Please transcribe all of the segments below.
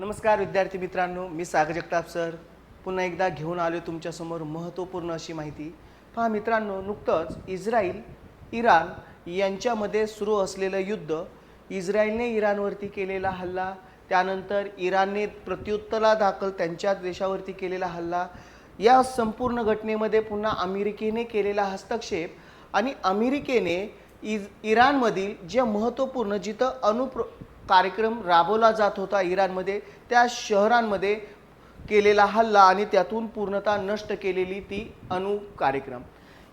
नमस्कार विद्यार्थी मित्रांनो. मी सागर जगताप सर. पुन्हा एकदा घेऊन आलो तुमच्यासमोर महत्त्वपूर्ण अशी माहिती. पहा मित्रांनो नुकतंच इस्रायल इराण यांच्यामध्ये सुरू असलेलं युद्ध इस्रायलने इराणवरती केलेला हल्ला त्यानंतर इराणने प्रत्युत्तरा दाखल त्यांच्या देशावरती केलेला हल्ला या संपूर्ण घटनेमध्ये पुन्हा अमेरिकेने केलेला हस्तक्षेप आणि अमेरिकेने इज इराणमधील जे महत्त्वपूर्ण जिथं अणुप्र कार्यक्रम राबवला जात होता इराणमध्ये. त्या शहरांमध्ये केलेला हल्ला आणि त्यातून पूर्णतः नष्ट केलेली ती अणु कार्यक्रम.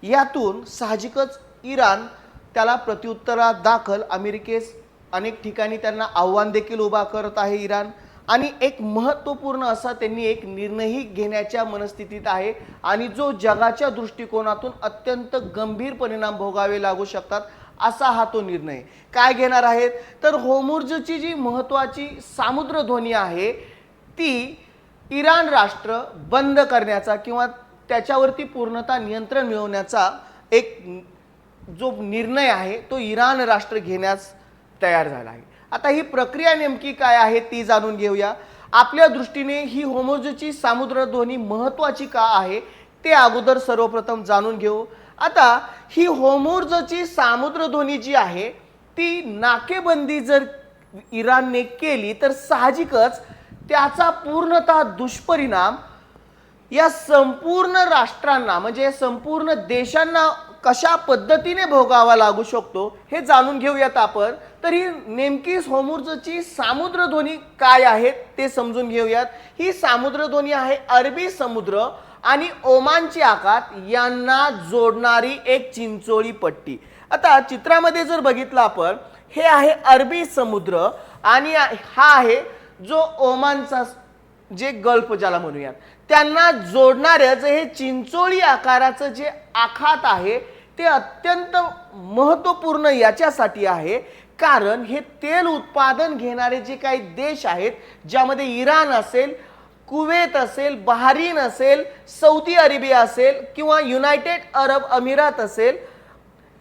यातून साहजिकच इराण त्याला प्रत्युत्तरात दाखल. अमेरिकेस अनेक ठिकाणी त्यांना आव्हान देखील उभा करत आहे इराण. आणि एक महत्त्वपूर्ण असा त्यांनी एक निर्णयही घेण्याच्या मनस्थितीत आहे. आणि जो जगाच्या दृष्टिकोनातून अत्यंत गंभीर परिणाम भोगावे लागू शकतात. असा हा तो निर्णय. काय घेणार आहेत? तर होमुर्जची जी महत्त्वाची सामुद्रध्वनी आहे ती इराण राष्ट्र बंद करण्याचा किंवा त्याच्यावरती पूर्णतः नियंत्रण मिळवण्याचा एक जो निर्णय आहे तो इराण राष्ट्र घेण्यास तयार झाला आहे. आता ही प्रक्रिया नेमकी काय आहे ती जाणून घेऊया. आपल्या दृष्टीने ही होमोजची सामुद्रध्वनी महत्त्वाची का आहे ते अगोदर सर्वप्रथम जाणून घेऊ. आता ही होमोर्जची सामुद्रध्वनी जी आहे ती नाकेबंदी जर इराणने केली तर साहजिकच त्याचा पूर्णतः दुष्परिणाम या संपूर्ण राष्ट्रांना म्हणजे संपूर्ण देशांना कशा पद्धतीने भोगावा लागू शकतो हे जाणून घेऊयात आपण. तर ही नेमकी होमुर्जची सामुद्रध्वनी काय आहे ते समजून घेऊयात. ही सामुद्रध्वनी आहे अरबी समुद्र. आणि ओमानची आखात यांना जोडणारी एक चिंचोळी पट्टी. आता चित्रामध्ये जर बघितलं आपण हे आहे अरबी समुद्र आणि हा आहे जो ओमानचा जे गल्फ ज्याला म्हणूयात. त्यांना जोडणाऱ्याचं हे चिंचोळी आकाराचं जे आखात आहे ते अत्यंत महत्त्वपूर्ण याच्यासाठी आहे. कारण हे तेल उत्पादन घेणारे जे काही देश आहेत ज्यामध्ये इराण असेल कुवेत असेल बहारीन असेल सौदी अरेबिया असेल किंवा युनायटेड अरब अमिरात असेल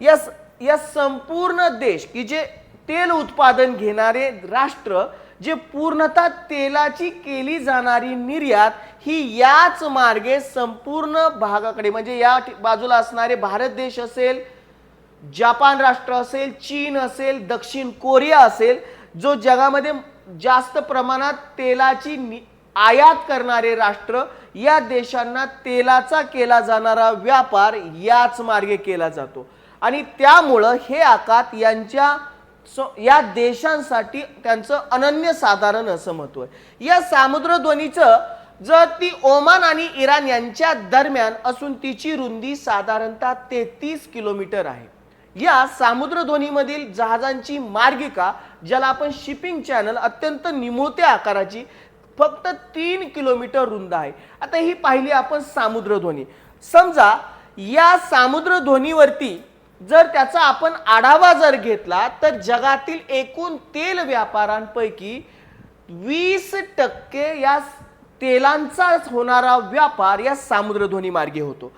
या या संपूर्ण देश की जे तेल उत्पादन घेणारे राष्ट्र जे पूर्णतः तेलाची केली जाणारी निर्यात ही याच मार्गे संपूर्ण भागाकडे म्हणजे या बाजूला असणारे भारत देश असेल जपान राष्ट्र असेल चीन असेल दक्षिण कोरिया असेल जो जगामध्ये जास्त प्रमाणात तेलाची नि- आयात करणारे राष्ट्र या देशांना तेलाचा केला जाणारा व्यापार याच मार्गे केला जातो. आणि त्यामुळं हे आकात यांच्या या देशांसाठी त्यांचं अनन्य साधारण असं महत्त्व आहे. या सामुद्रध्वनीचं जर ती ओमान आणि इराण यांच्या दरम्यान असून तिची रुंदी साधारणतः तेहतीस किलोमीटर आहे. या सामुद्रध्वनीमधील जहाजांची मार्गिका ज्याला आपण शिपिंग चॅनल अत्यंत निमुळत्या आकाराची फक्त तीन किलोमीटर रुंद आहे. आता ही पाहिली आपण सामुद्रध्वनी. समजा या सामुद्रध्वनीवरती जर त्याचा आपण आढावा जर घेतला तर जगातील एकूण तेल व्यापारांपैकी वीस टक्के या तेलांचा होणारा व्यापार या सामुद्रध्वनी मार्गे होतो.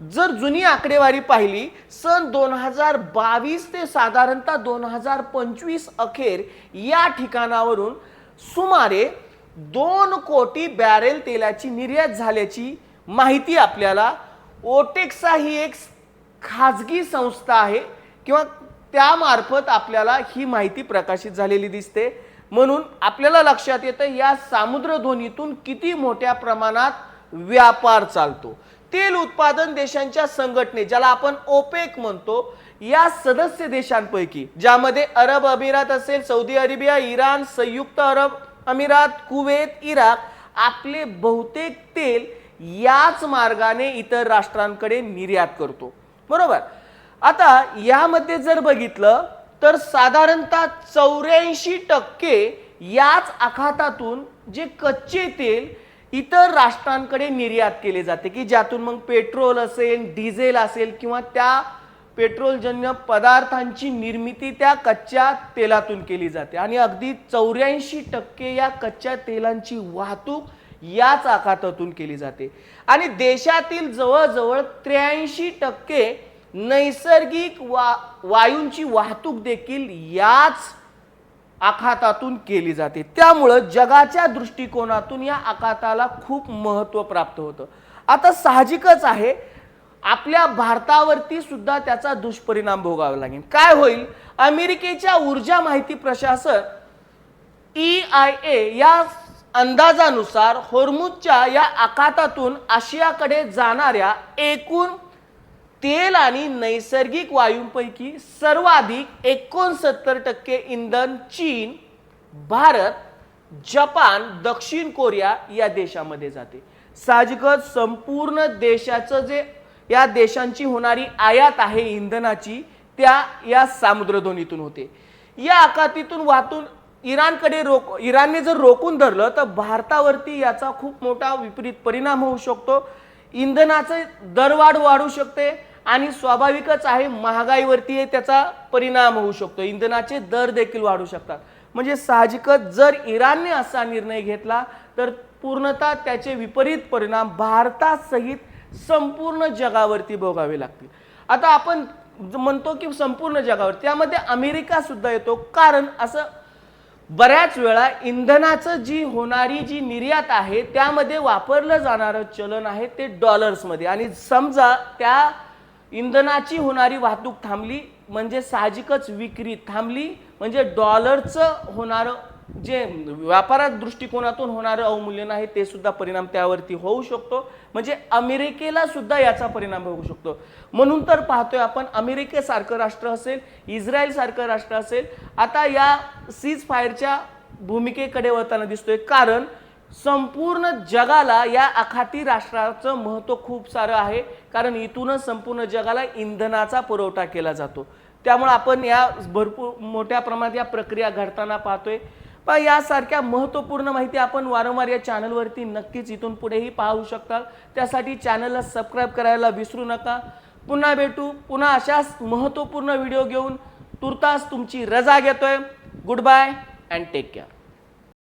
जर जुनी आकडेवारी पाहिली सन दोन हजार बावीस ते साधारणतः दोन हजार पंचवीस अखेर या ठिकाणावरून सुमारे दोन कोटी बॅरेल तेलाची निर्यात झाल्याची माहिती आपल्याला ओटेक्सा ही एक खाजगी संस्था आहे किंवा त्यामार्फत आपल्याला ही माहिती प्रकाशित झालेली दिसते. म्हणून आपल्याला लक्षात येतं या सामुद्रध्वनीतून किती मोठ्या प्रमाणात व्यापार चालतो. तेल उत्पादन देशांच्या संघटने ज्याला आपण ओपेक म्हणतो या सदस्य देशांपैकी ज्यामध्ये अरब अमिरात असेल सौदी अरेबिया इराण संयुक्त अरब अमिरात कुवेत इराक आपले बहुतेक तेल याच मार्गाने इतर राष्ट्रांकडे निर्यात करतो. बरोबर? आता यामध्ये जर बघितलं तर साधारणतः चौऱ्याऐंशी टक्के याच आखातातून जे कच्चे तेल इतर राष्ट्रांकडे निर्यात केले जाते की ज्यातून मग पेट्रोल असेल डिझेल असेल किंवा त्या पेट्रोलजन्य पदार्थांची निर्मिती त्या कच्च्या तेलातून केली जाते. आणि अगदी चौऱ्याऐंशी टक्के या कच्च्या तेलांची वाहतूक याच आखातातून केली जाते. आणि देशातील जवळजवळ त्र्याऐंशी टक्के नैसर्गिक वा वायूंची वाहतूक देखील याच आखातातून केली जाते. त्यामुळं जगाच्या दृष्टिकोनातून या आखाताला खूप महत्त्व प्राप्त होतं. आता साहजिकच आहे आपल्या भारतावरती सुद्धा त्याचा दुष्परिणाम भोगावा लागेल. काय होईल? अमेरिकेच्या ऊर्जा माहिती प्रशासन ई आय ए या अंदाजानुसार होर्मुजच्या या आखातातून आशियाकडे जाणाऱ्या एकूण तेल आणि नैसर्गिक वायूंपैकी सर्वाधिक एकोणसत्तर टक्के इंधन चीन भारत जपान दक्षिण कोरिया या देशामध्ये जाते. साहजिकच संपूर्ण देशाचं जे या देशांची होणारी आयात आहे इंधनाची त्या या सामुद्रधोनीतून होते. या आखातीतून वाहतून इराणकडे रोक इराणने जर रोखून धरलं तर भारतावरती याचा खूप मोठा विपरीत परिणाम होऊ शकतो. इंधनाचे दरवाढ वाढू शकते आणि स्वाभाविकच आहे महागाईवरती त्याचा परिणाम होऊ शकतो. इंधनाचे दर देखील वाढू शकतात. म्हणजे साहजिकच जर इराणने असा निर्णय घेतला तर पूर्णतः त्याचे विपरीत परिणाम भारतासहित संपूर्ण जगावरती भोगावे लागतील आता आपण म्हणतो की संपूर्ण जगावर त्यामध्ये अमेरिका सुद्धा येतो. कारण असं बऱ्याच वेळा इंधनाचं जी होणारी जी निर्यात आहे त्यामध्ये वापरलं जाणारं चलन आहे ते डॉलर्समध्ये. आणि समजा त्या इंधनाची होणारी वाहतूक थांबली म्हणजे साहजिकच विक्री थांबली म्हणजे डॉलरचं होणारं जे व्यापारात दृष्टिकोनातून होणारं अवमूल्यन आहे ते सुद्धा परिणाम त्यावरती होऊ शकतो. म्हणजे अमेरिकेला सुद्धा याचा परिणाम होऊ शकतो. म्हणून तर पाहतोय आपण अमेरिकेसारखं राष्ट्र असेल इस्रायल सारखं राष्ट्र असेल आता या सीज फायरच्या भूमिकेकडे वळताना दिसतोय. कारण संपूर्ण जगाला या आखाती राष्ट्राचं महत्त्व खूप सारं आहे. कारण इथूनच संपूर्ण जगाला इंधनाचा पुरवठा केला जातो. त्यामुळे आपण या भरपूर मोठ्या प्रमाणात या प्रक्रिया घडताना पाहतोय. पण यासारख्या महत्त्वपूर्ण माहिती आपण वारंवार या चॅनलवरती नक्कीच इथून पुढेही पाहू शकता. त्यासाठी चॅनलला सबस्क्राईब करायला विसरू नका. पुन्हा भेटू. पुन्हा अशाच महत्त्वपूर्ण व्हिडिओ घेऊन तुर्तास तुमची रजा घेतोय. Good bye and take care